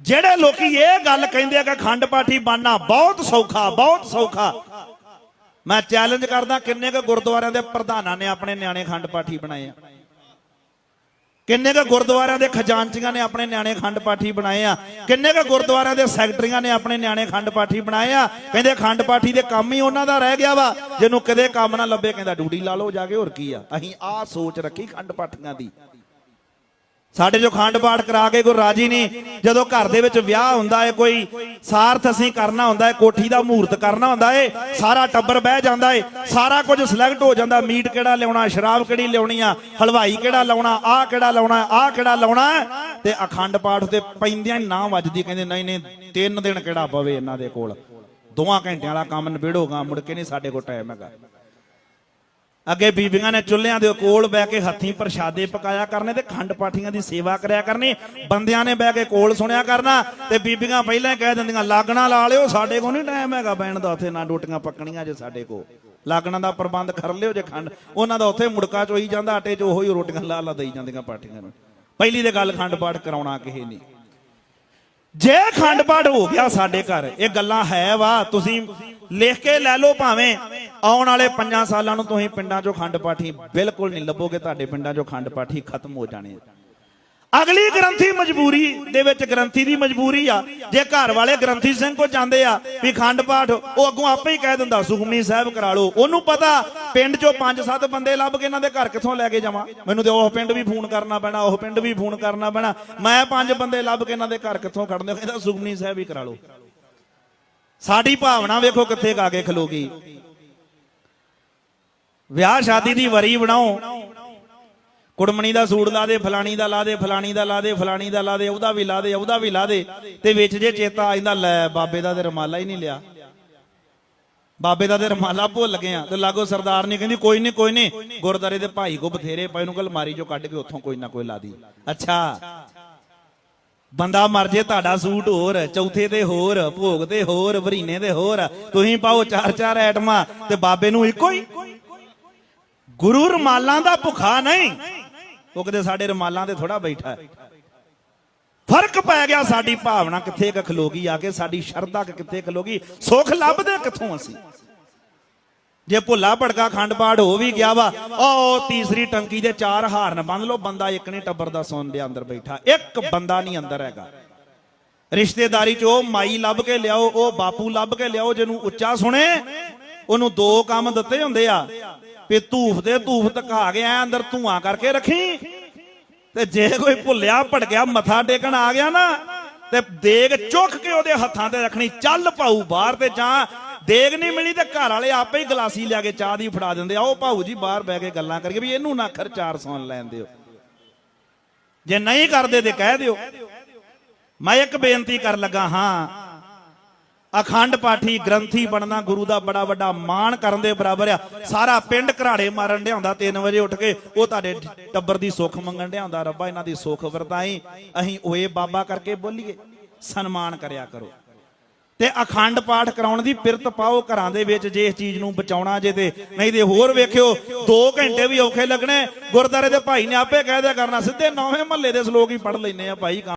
ਜਿਹੜੇ ਲੋਕੀ ਇਹ ਗੱਲ ਕਹਿੰਦੇ ਆ ਕਿ ਖੰਡ ਪਾਠੀ ਬਣਨਾ ਬਹੁਤ ਸੌਖਾ ਬਹੁਤ ਸੌਖਾ। ਮੈਂ ਚੈਲੰਜ ਕਰਦਾ ਕਿੰਨੇ ਕੁ ਗੁਰਦੁਆਰਿਆਂ ਦੇ ਪ੍ਰਧਾਨਾਂ ਨੇ ਆਪਣੇ ਨਿਆਣੇ ਖੰਡ ਪਾਠੀ ਬਣਾਏ ਆ। ਕਿੰਨੇ ਕੁ ਗੁਰਦੁਆਰਿਆਂ ਦੇ ਖਜ਼ਾਨਚੀਆਂ ਨੇ ਆਪਣੇ ਨਿਆਣੇ ਖੰਡ ਪਾਠੀ ਬਣਾਏ ਆ। ਕਿੰਨੇ ਕੁ ਗੁਰਦੁਆਰਿਆਂ ਦੇ ਸੈਕਟਰੀਆਂ ਨੇ ਆਪਣੇ ਨਿਆਣੇ ਖੰਡ ਪਾਠੀ ਬਣਾਏ ਆ। ਕਹਿੰਦੇ ਖੰਡ ਪਾਠੀ ਦੇ ਕੰਮ ਹੀ ਉਹਨਾਂ ਦਾ ਰਹਿ ਗਿਆ ਵਾ। ਜਿਹਨੂੰ ਕਦੇ ਕੰਮ ਨਾ ਲੱਭੇ, ਕਹਿੰਦਾ ਡਿਊਟੀ ਲਾ ਲਓ ਜਾ ਕੇ, ਹੋਰ ਕੀ ਆ? ਅਸੀਂ ਆਹ ਸੋਚ ਰੱਖੀ ਖੰਡ ਪਾਠੀਆਂ ਦੀ। ਸਾਡੇ ਜੋ ਖੰਡ ਪਾਠ ਕਰਾ ਕੇ ਗੁਰੂ ਰਾਜੀ ਨਹੀਂ ਜਦੋਂ ਘਰ ਦੇ ਵਿੱਚ ਵਿਆਹ ਹੁੰਦਾ ਹੈ ਕੋਈ ਸਾਰਥ ਅਸੀਂ ਕਰਨਾ ਹੁੰਦਾ ਹੈ ਕੋਠੀ ਦਾ ਮਹੂਰਤ ਕਰਨਾ ਹੁੰਦਾ ਹੈ ਸਾਰਾ ਟੱਬਰ ਬਹਿ ਜਾਂਦਾ ਹੈ ਸਾਰਾ ਕੁਝ ਸਿਲੈਕਟ ਹੋ ਜਾਂਦਾ, ਮੀਟ ਕਿਹੜਾ ਲਿਆਉਣਾ, ਸ਼ਰਾਬ ਕਿਹੜੀ ਲਿਆਉਣੀ ਆ, ਹਲਵਾਈ ਕਿਹੜਾ ਲਾਉਣਾ, ਆਹ ਕਿਹੜਾ ਲਾਉਣਾ, ਆਹ ਕਿਹੜਾ ਲਾਉਣਾ, ਤੇ ਅਖੰਡ ਪਾਠ ਤੇ ਪੈਂਦਿਆਂ ਨਾ ਵੱਜਦੀ, ਕਹਿੰਦੇ ਨਹੀਂ ਨਹੀਂ, ਤਿੰਨ ਦਿਨ ਕਿਹੜਾ ਪਵੇ ਇਹਨਾਂ ਦੇ ਕੋਲ। ਦੋਵਾਂ ਘੰਟਿਆਂ ਵਾਲਾ ਕੰਮ ਨਿਬੇੜੋਗਾ ਮੁੜ ਕੇ ਨਹੀਂ ਸਾਡੇ ਕੋਲ ਟਾਈਮ ਹੈਗਾ। ਅੱਗੇ ਬੀਬੀਆਂ ਨੇ ਚੁੱਲ੍ਹਿਆਂ ਦੇ ਕੋਲ ਬਹਿ ਕੇ ਹੱਥੀਂ ਪ੍ਰਸ਼ਾਦੇ ਪਕਾਇਆ ਕਰਨੇ ਤੇ ਖੰਡ ਪਾਠੀਆਂ ਦੀ ਸੇਵਾ ਕਰਿਆ ਕਰਨੀ। ਬੰਦਿਆਂ ਨੇ ਬਹਿ ਕੇ ਕੋਲ ਸੁਣਿਆ ਕਰਨਾ ਤੇ ਬੀਬੀਆਂ ਪਹਿਲਾਂ ਕਹਿ ਦਿੰਦੀਆਂ, ਲਾਗਣਾ ਲਾ ਲਿਓ, ਸਾਡੇ ਕੋਲ ਨਹੀਂ ਟਾਈਮ ਹੈਗਾ ਬੈਣ ਦਾ, ਉੱਥੇ ਨਾ ਡੋਟੀਆਂ ਪੱਕਣੀਆਂ ਜੇ ਸਾਡੇ ਕੋਲ। ਲਾਗਣਾ ਦਾ ਪ੍ਰਬੰਧ ਕਰ ਲਿਓ ਜੇ ਖੰਡ। ਉਹਨਾਂ ਦਾ ਉੱਥੇ ਮੁੜਕਾ ਚੋਈ ਜਾਂਦਾ, ਆਟੇ 'ਚ ਉਹੀ ਰੋਟੀਆਂ ਲਾ ਲਾ ਦੇਈ ਜਾਂਦੀਆਂ ਪਾਠੀਆਂ ਨੂੰ। ਪਹਿਲੀ ਤੇ ਗੱਲ ਖੰਡ ਪਾਠ ਕਰਾਉਣਾ ਕਿਸੇ ਨਹੀਂ ਜੇ ਖੰਡ ਪਾਠ ਹੋ ਗਿਆ ਸਾਡੇ ਘਰ, ਇਹ ਗੱਲਾਂ ਹੈ ਵਾ, ਤੁਸੀਂ ਲਿਖ ਕੇ ਲੈ ਲਓ ਭਾਵੇਂ। ਆਉਣ ਵਾਲੇ 5 ਸਾਲਾਂ ਨੂੰ ਤੁਸੀਂ ਪਿੰਡਾਂ 'ਚੋਂ ਖੰਡ ਪਾਠੀ ਬਿਲਕੁਲ ਨਹੀਂ ਲੱਭੋਗੇ, ਤੁਹਾਡੇ ਪਿੰਡਾਂ 'ਚੋਂ ਖੰਡ ਪਾਠੀ ਖਤਮ ਹੋ ਜਾਣੇ ਅਗਲੀ ਗ੍ਰੰਥੀ ਮਜਬੂਰੀ ਦੇ ਵਿੱਚ ਗ੍ਰੰਥੀ ਦੀ ਮਜਬੂਰੀ ਆ। ਜੇ ਘਰ ਵਾਲੇ ਗ੍ਰੰਥੀ ਸਿੰਘ ਕੋ ਜਾਂਦੇ ਆ ਵੀ ਖੰਡ ਪਾਠ, ਉਹ ਅੱਗੋਂ ਆਪੇ ਹੀ ਕਹਿ ਦਿੰਦਾ, ਸੁਖਮਨੀ ਸਾਹਿਬ ਕਰਾ ਲਓ। ਉਹਨੂੰ ਪਤਾ ਪਿੰਡ 'ਚੋਂ 5-7 ਬੰਦੇ ਲੱਭ ਕੇ ਇਹਨਾਂ ਦੇ ਘਰ ਕਿੱਥੋਂ ਲੈ ਕੇ ਜਾਵਾਂ। ਮੈਨੂੰ ਤੇ ਉਹ ਪਿੰਡ ਵੀ ਫੋਨ ਕਰਨਾ ਪੈਣਾ, ਉਹ ਪਿੰਡ ਵੀ ਫੋਨ ਕਰਨਾ ਪੈਣਾ। ਮੈਂ ਪੰਜ ਬੰਦੇ ਲੱਭ ਕੇ ਇਹਨਾਂ ਦੇ ਘਰ ਕਿੱਥੋਂ ਖੜਨੇ ਕਹਿੰਦਾ ਸੁਖਮਨੀ ਸਾਹਿਬ ਹੀ ਕਰਾ ਲਓ। ਸਾਡੀ ਭਾਵਨਾ ਵੇਖੋ ਕਿੱਥੇ ਗਾ ਕੇ ਖਲੋਗੀ ਵਿਆਹ ਸ਼ਾਦੀ ਦੀ ਵਰੀ ਬਣਾਓ। ਕੁੜਮਣੀ ਦਾ ਸੂਟ ਲਾ ਦੇ, ਫਲਾਣੀ ਦਾ ਲਾ ਦੇ, ਫਲਾਣੀ ਦਾ ਲਾ ਦੇ, ਫਲਾਣੀ ਦਾ ਲਾ ਦੇ, ਉਹਦਾ ਵੀ ਲਾ ਦੇ, ਉਹਦਾ ਵੀ ਲਾ ਦੇ ਤੇ ਵਿੱਚ ਜੇ ਚੇਤਾ ਆ ਜਾਂਦਾ, ਲੈ ਬਾਬੇ ਦਾ ਤੇ ਰਮਾਲਾ ਹੀ ਨਹੀਂ ਲਿਆ। ਬਾਬੇ ਦਾ ਤੇ ਰਮਾਲਾ ਭੁੱਲ ਗਏ ਆ। ਤੇ ਲਾਗੋ ਸਰਦਾਰ ਨੇ ਕਹਿੰਦੀ, ਕੋਈ ਨਹੀਂ ਕੋਈ ਨਹੀਂ ਗੁਰਦਾਰੇ ਦੇ ਭਾਈ ਕੋ ਬਥੇਰੇ ਪਏ ਨੂੰ ਕਲਮਾਰੀ ਚੋਂ ਕੱਢ ਕੇ ਉੱਥੋਂ ਕੋਈ ਨਾ ਕੋਈ ਲਾ ਦੀ। ਅੱਛਾ। ਬੰਦਾ ਮਰ ਜੇ ਤੁਹਾਡਾ ਸੂਟ ਹੋਰ, ਚੌਥੇ ਤੇ ਹੋਰ, ਭੋਗ ਤੇ ਹੋਰ, ਵਰੀਨੇ ਤੇ ਹੋਰ, ਤੁਸੀਂ ਪਾਓ ਚਾਰ ਚਾਰ ਐਟਮਾਂ ਤੇ ਬਾਬੇ ਨੂੰ ਇੱਕੋ ਹੀ ਗੁਰੂ ਰਮਾਲਾਂ ਦਾ ਭੁੱਖਾ ਨਹੀਂ। ਉਹ ਕਿਤੇ ਸਾਡੇ ਰਮਾਲਾਂ ਤੇ ਥੋੜਾ ਬੈਠਾ ਹੈ। ਫ਼ਰਕ ਪੈ ਗਿਆ ਸਾਡੀ ਭਾਵਨਾ ਕਿੱਥੇ ਕ ਖਲੋਗੀ, ਆ ਕੇ ਸਾਡੀ ਸ਼ਰਧਾ ਕਿੱਥੇ ਖਲੋਗੀ, ਸੁੱਖ ਲੱਭਦੇ ਕਿੱਥੋਂ ਅਸੀਂ? ਜੇ ਭੁੱਲਾ ਭੜਕਾ ਖੰਡ ਪਾੜ ਹੋ ਵੀ ਗਿਆ ਵਾ ਉਹ ਤੀਸਰੀ ਟੰਕੀ ਦੇ ਚਾਰ ਹਾਰਨ ਬੰਨ ਲਓ, ਬੰਦਾ ਇੱਕ ਨੇ ਟੱਬਰ ਦਾ ਸੁਣ ਲਿਆ ਅੰਦਰ ਬੈਠਾ, ਇੱਕ ਬੰਦਾ ਨਹੀਂ ਅੰਦਰ ਹੈਗਾ। ਰਿਸ਼ਤੇਦਾਰੀ ਚ ਉਹ ਮਾਈ ਲੱਭ ਕੇ ਲਿਆਓ, ਉਹ ਬਾਪੂ ਲੱਭ ਕੇ ਲਿਆਓ, ਜਿਹਨੂੰ ਉੱਚਾ ਸੁਣੇ, ਉਹਨੂੰ ਦੋ ਕੰਮ ਦਿੱਤੇ ਹੁੰਦੇ ਆ। ਵੀ ਧੂਫ ਦੇ ਧੂਫ ਤਕਾ ਕੇ ਐ ਅੰਦਰ ਧੂਆਂ ਕਰਕੇ ਰੱਖੀ। ਤੇ ਜੇ ਕੋਈ ਭੁੱਲਿਆ ਭਟਕਿਆ ਮੱਥਾ ਟੇਕਣ ਆ ਗਿਆ ਨਾ, ਤੇ ਦੇਗ ਚੁੱਕ ਕੇ ਉਹਦੇ ਹੱਥਾਂ ਤੇ ਰੱਖਣੀ, ਚੱਲ ਪਾਉ ਬਾਹਰ ਤੇ ਜਾਂ। ਦੇਗ ਨਹੀਂ ਮਿਲੀ ਤੇ ਘਰ ਵਾਲੇ ਆਪੇ ਹੀ ਗਲਾਸੀ ਲਿਆ ਕੇ ਚਾਹ ਦੀ ਫੜਾ ਦਿੰਦੇ ਆਓ ਭਾਊ ਜੀ ਬਾਹਰ ਬਹਿ ਕੇ ਗੱਲਾਂ ਕਰਕੇ ਵੀ ਇਹਨੂੰ ਨਾ ਖਰਚਾਰ ਸੌਣ ਲੈਣ ਦਿਓ। ਜੇ ਨਹੀਂ ਕਰਦੇ ਤੇ ਕਹਿ ਦਿਓ। ਮੈਂ ਇੱਕ ਬੇਨਤੀ ਕਰ ਲੱਗਾ ਹਾਂ ਅਖੰਡ ਪਾਠੀ ਗ੍ਰੰਥੀ ਬਣਨਾ ਗੁਰੂ ਦਾ ਬੜਾ ਵੱਡਾ ਮਾਣ ਕਰਨ ਦੇ ਬਰਾਬਰ ਆ। ਸਾਰਾ ਪਿੰਡ ਘਰਾੜੇ ਮਾਰਨ ਡਿਆਉਂਦਾ 3 ਵਜੇ ਉੱਠ ਕੇ, ਉਹ ਤੁਹਾਡੇ ਟੱਬਰ ਦੀ ਸੁੱਖ ਮੰਗਣ ਡਿਆਉਂਦਾ, ਰੱਬਾ ਇਹਨਾਂ ਦੀ ਸੁੱਖ ਵਰਤਾਈ। ਅਸੀਂ ਓਏ ਬਾਬਾ ਕਰਕੇ ਬੋਲੀਏ, ਸਨਮਾਨ ਕਰਿਆ ਕਰੋ। ਤੇ ਅਖੰਡ ਪਾਠ ਕਰਾਉਣ ਦੀ ਪਿਰਤ ਪਾਓ ਘਰਾਂ ਦੇ ਵਿੱਚ, ਜੇ ਇਸ ਚੀਜ਼ ਨੂੰ ਬਚਾਉਣਾ ਜੇ ਤੇ। ਨਹੀਂ ਤੇ ਹੋਰ ਵੇਖਿਓ 2 ਘੰਟੇ ਵੀ ਔਖੇ ਲੱਗਣੇ। ਗੁਰਦਾਰੇ ਦੇ ਭਾਈ ਨੇ ਆਪੇ ਕਹਿ ਦਿਆ ਕਰਨਾ, ਸਿੱਧੇ ਨੌਵੇਂ ਮਹੱਲੇ ਦੇ ਸ਼ਲੋਕ ਹੀ ਪੜ ਲੈਨੇ ਆ ਭਾਈ।